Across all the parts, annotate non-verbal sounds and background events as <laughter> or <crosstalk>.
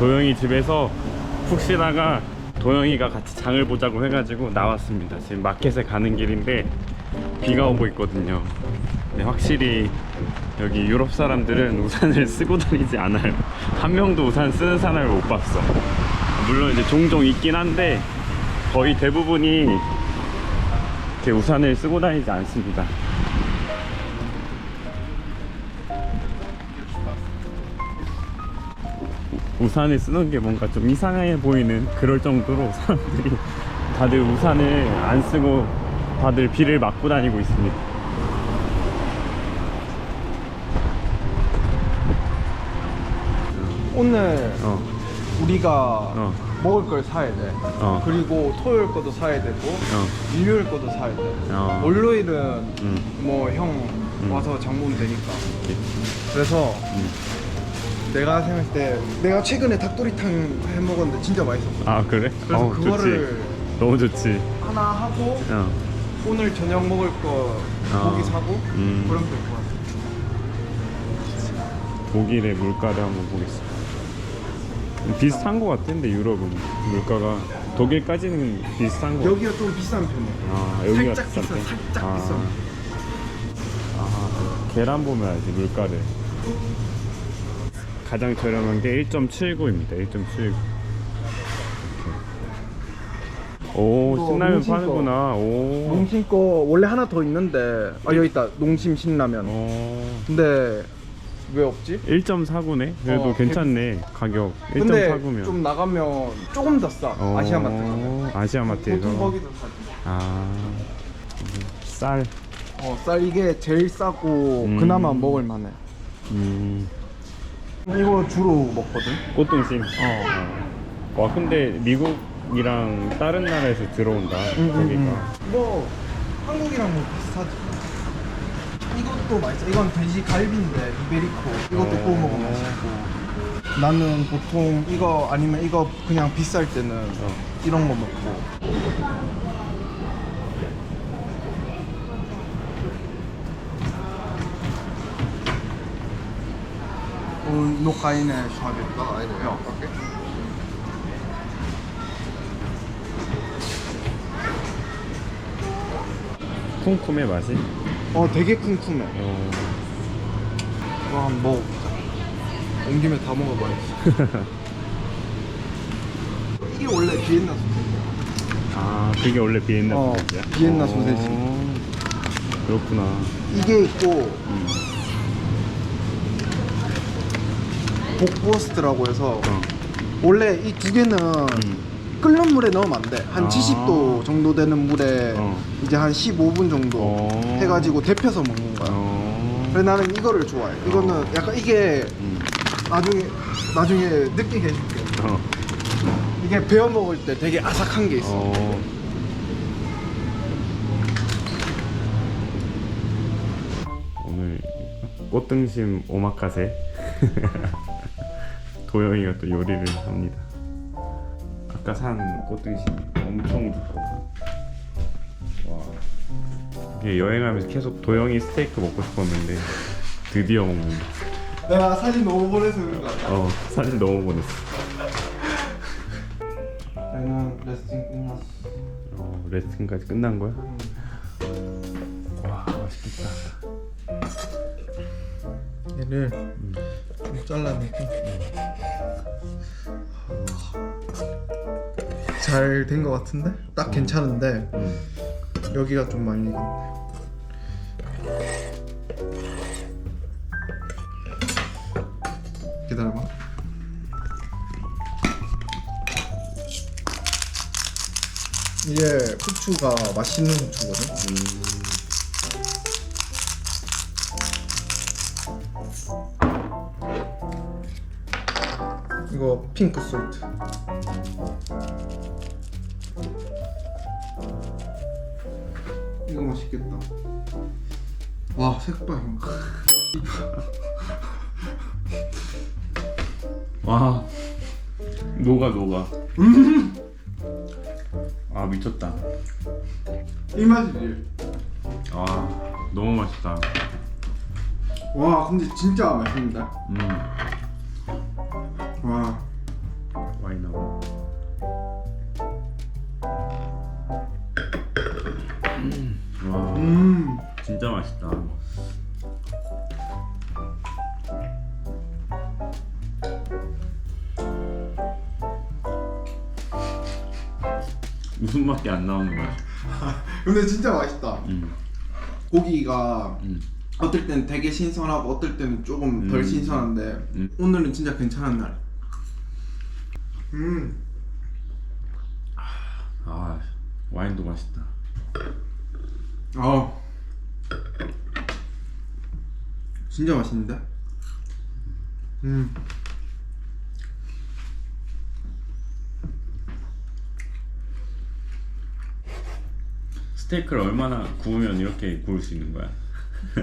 도영이 집에서 푹 쉬다가 도영이가 같이 장을 보자고 해가지고 나왔습니다. 지금 마켓에 가는 길인데 비가 오고 있거든요. 근데 확실히 여기 유럽 사람들은 우산을 쓰고 다니지 않아요. 한 명도 우산 쓰는 사람을 못 봤어. 물론 이제 종종 있긴 한데 거의 대부분이 이렇게 우산을 쓰고 다니지 않습니다. 우산을 쓰는 게 뭔가 좀 이상해 보이는 그럴 정도로 사람들이 다들 우산을 안 쓰고 다들 비를 맞고 다니고 있습니다. 오늘 어, 우리가 어, 먹을 걸 사야 돼. 어. 그리고 토요일 것도 사야 되고 어, 일요일 것도 사야 돼. 어. 월요일은 음. 뭐형 와서 장 보면 되니까. 이렇게. 그래서 음. 내가 생각할 때 내가 최근에 닭도리탕 해 먹었는데 진짜 맛있었어. 아 그래? 그래서 어우, 그거를 좋지. 너무 좋지. 하나 하고 어. 오늘 저녁 먹을 거 어. 고기 사고 음. 그러면 될것 같아. 독일의 물가를 한번 보겠습니다. 비슷한 것 같은데 유럽은 물가가 독일까지는 비슷한 것 같아. 여기가 좀 비싼 편이야. 아 여기가 살짝 비싸, 비싼데? 살짝 아. 비싸. 아 계란 보면 알지 물가를. 가장 저렴한 게 1.79입니다. 1.79. 오 이거 신라면 농심 거. 파는구나. 오. 농심 거 원래 하나 더 있는데 아 여기 있다. 농심 신라면. 어. 근데 왜 없지? 1.49네. 그래도 어, 괜찮네 가격. 근데 1.49면. 좀 나가면 조금 더 싸. 어, 아시아마트 가면. 아시아마트에서. 거기도. 아. 쌀. 어, 쌀 이게 제일 싸고 음. 그나마 먹을 만해. 음. 이거 주로 먹거든. 꽃등심. 어. 와 근데 미국이랑 다른 나라에서 들어온다 음, 거기가. 뭐 한국이랑 뭐 비슷하지. 이것도 맛있어. 이건 돼지 갈비인데 이베리코. 이것도 어. 구워 먹으면 맛있고. 나는 보통 이거 아니면 이거 그냥 비쌀 때는 어. 이런 거 먹고. Und noch eine Scheibe. Noch eine, ja. Okay. 쿰쿰의 맛이. 어, 되게 쿰쿰해. 어. 이거 한번 먹어보자. 온 김에 다 먹어봐야지. <laughs> 이게 원래 비엔나 소세지야. 아 그게 원래 비엔나 어, 소세지야? 비엔나 어, 소세지. 그렇구나. 이게 있고 음. 복부어스트라고 해서 어. 원래 이 두 개는 음. 끓는 물에 넣으면 안 돼. 한 아. 70도 정도 되는 물에 어. 이제 한 15분 정도 어. 해가지고 데펴서 먹는 거야. 어. 그래서 나는 이거를 좋아해. 이거는 어. 약간 이게 음. 나중에 나중에 느끼게 해줄게. 어. 이게 베어 먹을 때 되게 아삭한 게 있어. 어. 오늘 꽃등심 오마카세 <laughs> 도영이가 또 요리를 합니다. 아까 산 꽃등심 엄청 두꺼워. 와. 이게 여행하면서 계속 도영이 스테이크 먹고 싶었는데 드디어 먹는다. 내가 사진 너무 보내서 그런 거 같아. 어 사진 너무 보냈어. 나는 레스팅 끝났어. 어 레슨까지 끝난 거야? 와 맛있겠다. 얘를 좀 잘라내고 잘된거 같은데? 딱 괜찮은데 음. 여기가 좀 많이 익었네. 기다려봐. 이게 후추가 맛있는 후추거든. 이거 핑크 솔트. 이거 맛있겠다. 와 색깔. 와 녹아 녹아. 아 미쳤다. 이 맛이지. 아 너무 맛있다. 와 근데 진짜 맛있는데. 음. 와 와인 나고 음. 와 음. 진짜 맛있다 무슨 맛이 안 나오는 거야 <laughs> 근데 진짜 맛있다 음. 고기가 음. 어떨 땐 되게 신선하고 어떨 때는 조금 덜 음. 신선한데 음. 오늘은 진짜 괜찮은 날 음. 아 와인도 맛있다. 아. 진짜 맛있는데? 음. 스테이크를 얼마나 구우면 이렇게 구울 수 있는 거야?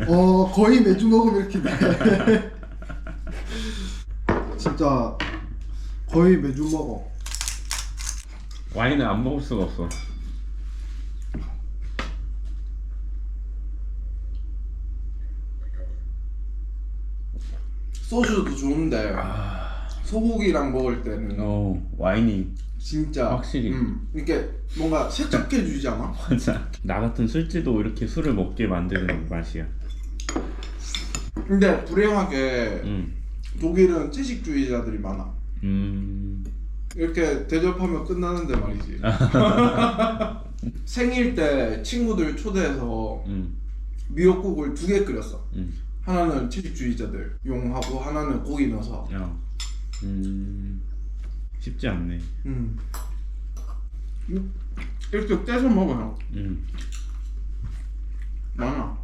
어 거의 매주 먹으면 이렇게 돼. <laughs> 진짜 거의 매주 먹어. 와인을 안 먹을 수가 없어. 소주도 좋은데 소고기랑 먹을 때는 어 와인이 진짜 확실히. 음, 이렇게 뭔가 세척해 주지 않아? <laughs> 맞아. 나 같은 술지도 이렇게 술을 먹게 만드는 맛이야. 근데 불행하게 음, 독일은 채식주의자들이 많아. 음, 이렇게 대접하면 끝나는데 말이지. <laughs> 생일 때 친구들 초대해서 음, 미역국을 두 개 끓였어. 음. 하나는 채식주의자들 용하고 하나는 고기 넣어서. 야, 음, 쉽지 않네. 음. 이렇게 떼서 먹어요. 음, 많아.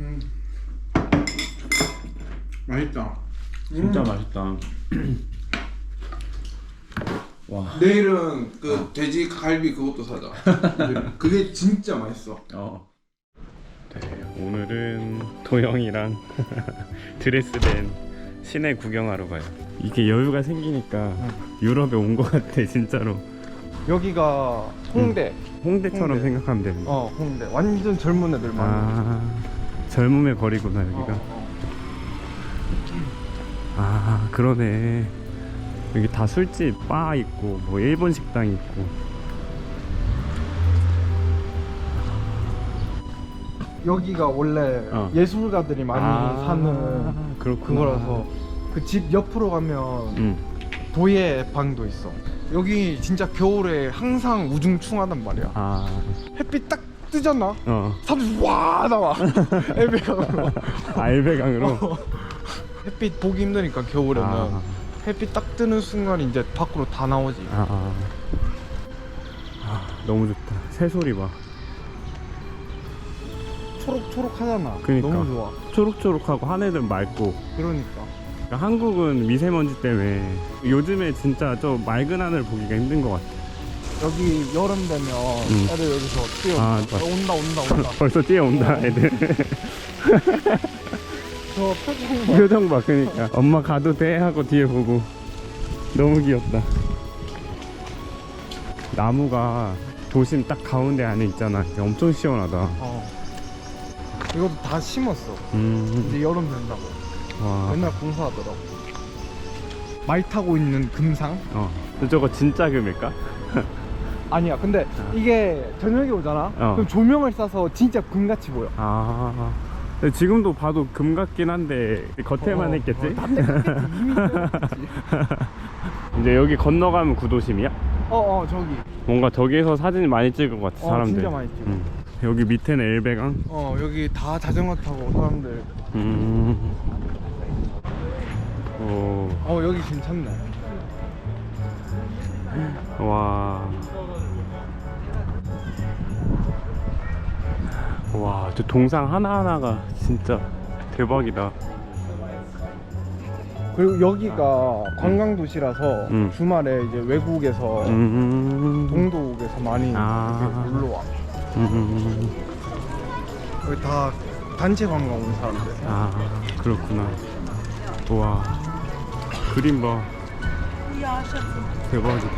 음. 맛있다. 진짜 음. 맛있다. <clears throat> 와, 내일은 그 돼지 갈비 그것도 사자. <laughs> 그게 진짜 맛있어. 어. 네, 오늘은 도영이랑 <laughs> 드레스된 시내 구경하러 가요. 이게 여유가 생기니까 유럽에 온 것 같아, 진짜로. 여기가 홍대. 홍대처럼 홍대. 생각하면 됩니다. 어 홍대. 완전 젊은 애들 많아. 아, 젊음의 거리구나, 여기가. 어, 어. 아 그러네 여기 다 술집 바 있고 뭐 일본 식당 있고 여기가 원래 어. 예술가들이 많이 아, 사는 그렇구나. 그거라서 그 집 옆으로 가면 응. 도예 방도 있어. 여기 진짜 겨울에 항상 우중충하단 말이야. 아, 햇빛 딱 뜨잖아. 어, 사람들 와 나와. <laughs> <laughs> 엘베강으로. 알배강으로. 햇빛 보기 힘드니까 겨울에는 아, 햇빛 딱 뜨는 순간 이제 밖으로 다 나오지. 아, 아. 아, 너무 좋다. 새소리 봐. 초록초록하잖아. 그니까. 너무 좋아. 초록초록하고 하늘은 맑고. 그러니까. 그러니까 한국은 미세먼지 때문에 요즘에 진짜 저 맑은 하늘 보기가 힘든 것 같아. 여기 여름 되면 음. 애들 여기서 뛰어. 아, 어, 맞- 온다 온다 온다. <laughs> 벌써 뛰어온다, 애들. <laughs> 저 표정 봐. 표정 봐, 그니까. 엄마 가도 돼? 하고 뒤에 보고. 너무 귀엽다. 나무가 도심 딱 가운데 안에 있잖아. 엄청 시원하다. 어. 이것도 다 심었어. 음, 이제 여름 된다고. 와. 맨날 공사하더라고. 말 타고 있는 금상? 어. 저거 진짜 금일까? <laughs> 아니야. 근데 이게 저녁에 오잖아. 어. 그럼 조명을 쏴서 진짜 금같이 보여. 아. 근데 지금도 봐도 금 같긴 한데 겉에만 어, 했겠지? 어. <laughs> 이미 떴겠지. 이제 여기 건너가면 구도심이야? 어, 어, 저기. 뭔가 저기에서 사진 많이 찍을 것 같아 어, 사람들. 진짜 많이 찍어. 음. 여기 밑에는 엘베강. 어, 여기 다 자전거 타고 사람들. 음. 오. 어, 여기 괜찮네. 와. 와, 저 동상 하나하나가 진짜 대박이다. 그리고 여기가 관광 도시라서 음. 주말에 이제 외국에서 음. 동독에서 많이 아. 이렇게 놀러 와. 음. 여기 다 단체 관광 온 사람들. 아, 그렇구나. 와. 그림 봐. 대박이다.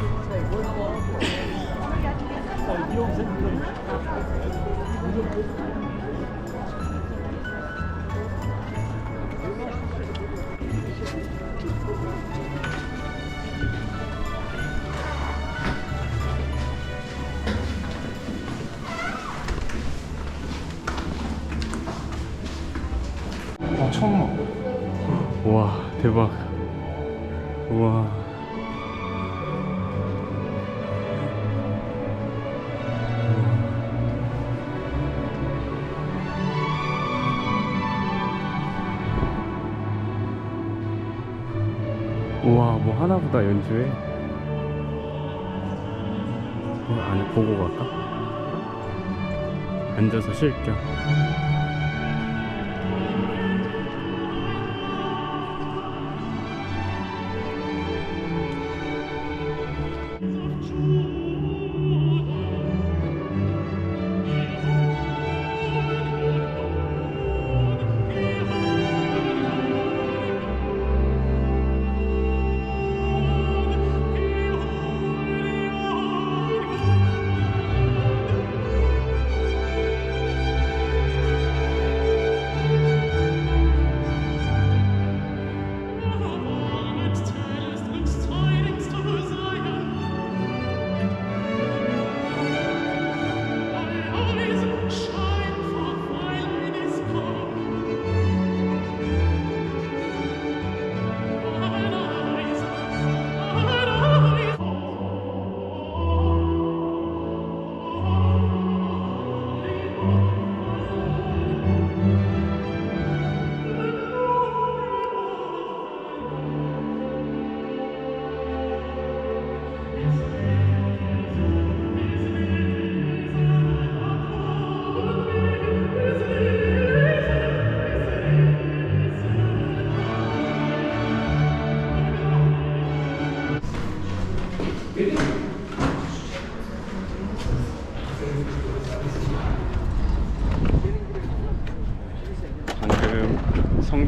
우와, 뭐 하나보다 연주해. 어, 안에 보고 갈까? 앉아서 쉴 겸.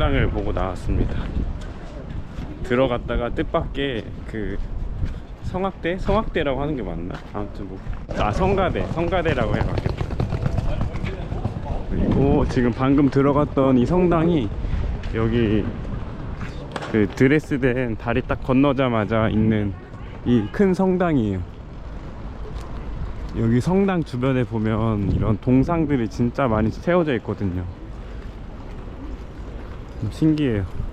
성당을 보고 나왔습니다. 들어갔다가 뜻밖의 그 성악대? 성악대라고 하는 게 맞나? 아무튼 뭐. 아, 성가대. 성가대라고 해봤겠다. 그리고 지금 방금 들어갔던 이 성당이 여기 그 드레스덴 다리 딱 건너자마자 있는 이 큰 성당이에요. 여기 성당 주변에 보면 이런 동상들이 진짜 많이 세워져 있거든요. 좀 신기해요.